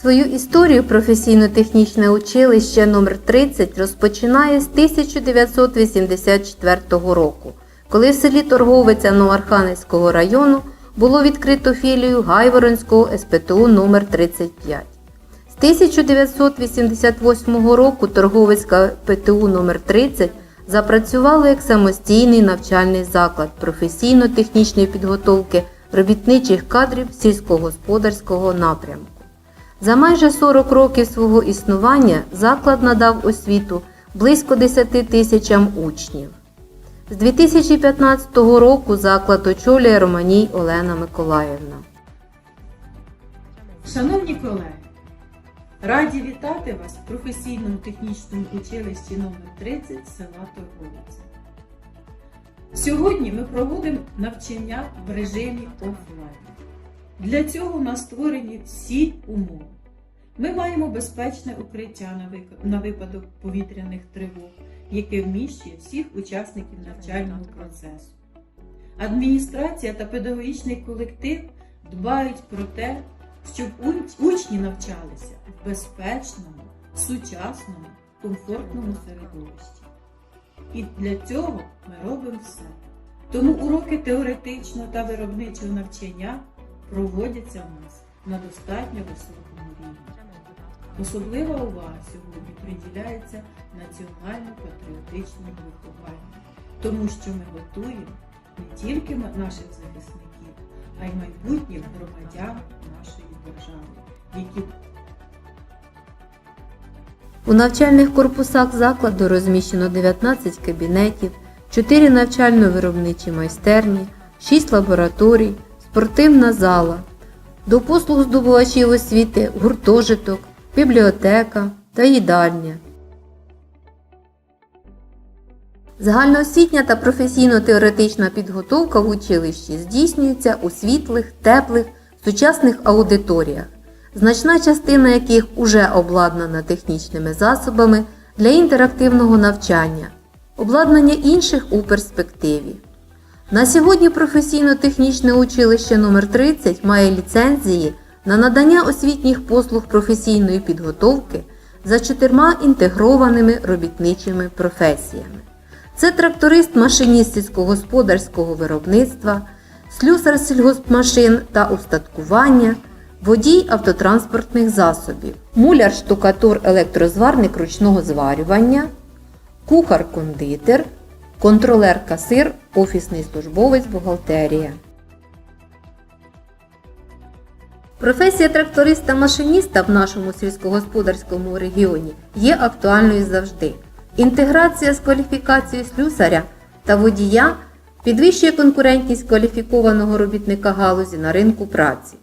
Свою історію професійно-технічне училище номер 30 розпочинає з 1984 року, коли в селі Торговиця Новоархангельського району було відкрито філію Гайворонського СПТУ номер 35 З 1988 року Торговицька ПТУ номер 30 запрацювало як самостійний навчальний заклад професійно-технічної підготовки робітничих кадрів сільськогосподарського напрямку. За майже 40 років свого існування заклад надав освіту близько 10 тисячам учнів. З 2015 року заклад очолює Романій Олена Миколаївна. Шановні колеги, раді вітати вас в професійному технічному училищі номер 30 села Торговиця. Сьогодні ми проводимо навчання в режимі офлайн. Для цього у нас створені всі умови. Ми маємо безпечне укриття на випадок повітряних тривог, яке вміщує всіх учасників навчального процесу. Адміністрація та педагогічний колектив дбають про те, щоб учні навчалися в безпечному, сучасному, комфортному середовищі. І для цього ми робимо все. Тому уроки теоретичного та виробничого навчання проводяться в нас на достатньо високому рівні. Особлива увага сьогодні приділяється національно-патріотичному вихованню, тому що ми готуємо не тільки наших захисників, а й майбутніх громадян нашої держави, які У навчальних корпусах закладу розміщено 19 кабінетів, 4 навчально-виробничі майстерні, 6 лабораторій, спортивна зала. До послуг здобувачів освіти гуртожиток, бібліотека та їдальня. Загальноосвітня та професійно-теоретична підготовка в училищі здійснюється у світлих, теплих, сучасних аудиторіях, значна частина яких уже обладнана технічними засобами для інтерактивного навчання, обладнання інших у перспективі. На сьогодні професійно-технічне училище номер 30 має ліцензії на надання освітніх послуг професійної підготовки за чотирма інтегрованими робітничими професіями. Це тракторист машиніст сільськогосподарського виробництва, слюсар сільгоспмашин та устаткування, водій автотранспортних засобів, муляр штукатур електрозварник ручного зварювання, кухар-кондитер, контролер-касир, офісний службовець бухгалтерія. Професія тракториста-машиніста в нашому сільськогосподарському регіоні є актуальною завжди. Інтеграція з кваліфікацією слюсаря та водія підвищує конкурентність кваліфікованого робітника галузі на ринку праці.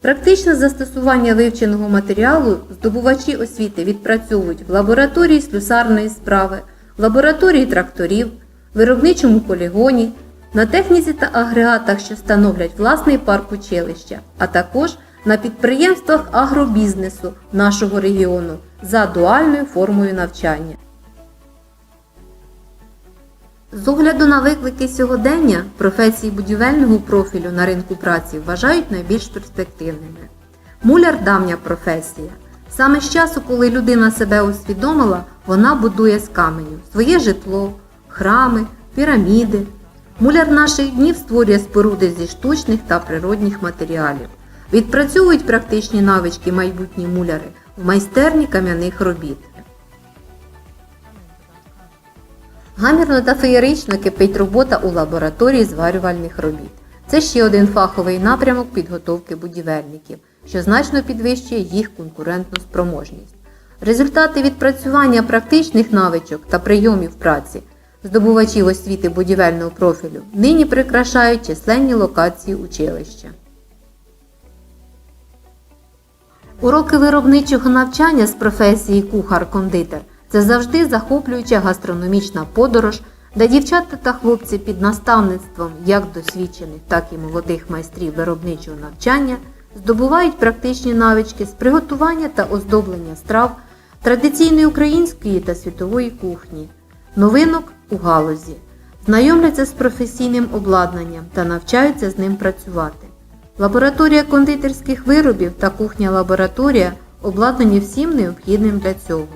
Практичне застосування вивченого матеріалу здобувачі освіти відпрацьовують в лабораторії слюсарної справи, лабораторії тракторів, виробничому полігоні, на техніці та агрегатах, що становлять власний парк училища, а також на підприємствах агробізнесу нашого регіону за дуальною формою навчання. З огляду на виклики сьогодення професії будівельного профілю на ринку праці вважають найбільш перспективними. Муляр давня професія. Саме з часу, коли людина себе усвідомила, вона будує з каменю своє житло, храми, піраміди. Муляр наших днів створює споруди зі штучних та природних матеріалів. Відпрацьовують практичні навички майбутні муляри в майстерні кам'яних робіт. Гамірно та феєрично кипить робота у лабораторії зварювальних робіт. Це ще один фаховий напрямок підготовки будівельників, що значно підвищує їх конкурентну спроможність. Результати відпрацювання практичних навичок та прийомів праці здобувачів освіти будівельного профілю нині прикрашають численні локації училища. Уроки виробничого навчання з професії кухар-кондитер це завжди захоплююча гастрономічна подорож, де дівчата та хлопці під наставництвом як досвідчених, так і молодих майстрів виробничого навчання здобувають практичні навички з приготування та оздоблення страв традиційної української та світової кухні, новинок у галузі, знайомляться з професійним обладнанням та навчаються з ним працювати. Лабораторія кондитерських виробів та кухня-лабораторія обладнані всім необхідним для цього.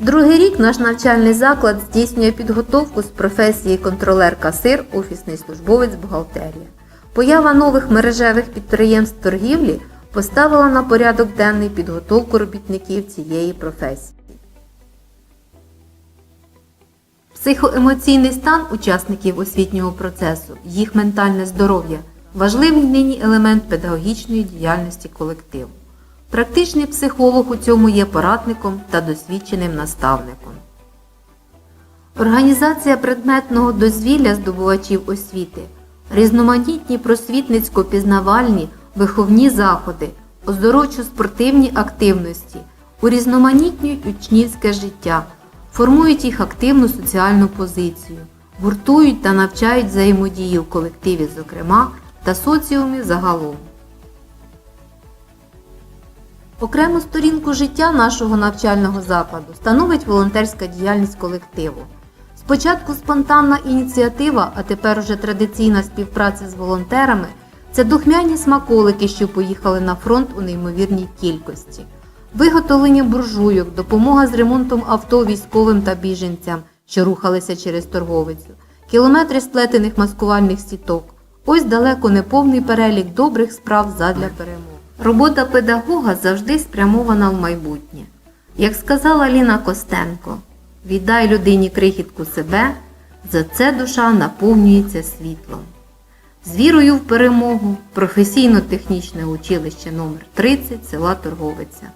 Другий рік наш навчальний заклад здійснює підготовку з професії контролер-касир, офісний службовець, бухгалтерія. Поява нових мережевих підприємств торгівлі поставила на порядок денний підготовку робітників цієї професії. Психоемоційний стан учасників освітнього процесу, їх ментальне здоров'я важливий нині елемент педагогічної діяльності колективу. Практичний психолог у цьому є порадником та досвідченим наставником. Організація предметного дозвілля здобувачів освіти, різноманітні просвітницько-пізнавальні виховні заходи, оздоровчо-спортивні активності, урізноманітнюють учнівське життя, формують їх активну соціальну позицію, гуртують та навчають взаємодії в колективі, зокрема, та соціумі загалом. Окрему сторінку життя нашого навчального закладу становить волонтерська діяльність колективу. Спочатку спонтанна ініціатива, а тепер уже традиційна співпраця з волонтерами це духмяні смаколики, що поїхали на фронт у неймовірній кількості. Виготовлення буржуйок, допомога з ремонтом авто військовим та біженцям, що рухалися через торговицю, кілометри сплетених маскувальних сіток. Ось далеко не повний перелік добрих справ задля перемоги. Робота педагога завжди спрямована в майбутнє. Як сказала Ліна Костенко, віддай людині крихітку себе, за це душа наповнюється світлом. З вірою в перемогу професійно-технічне училище номер 30 села Торговиця.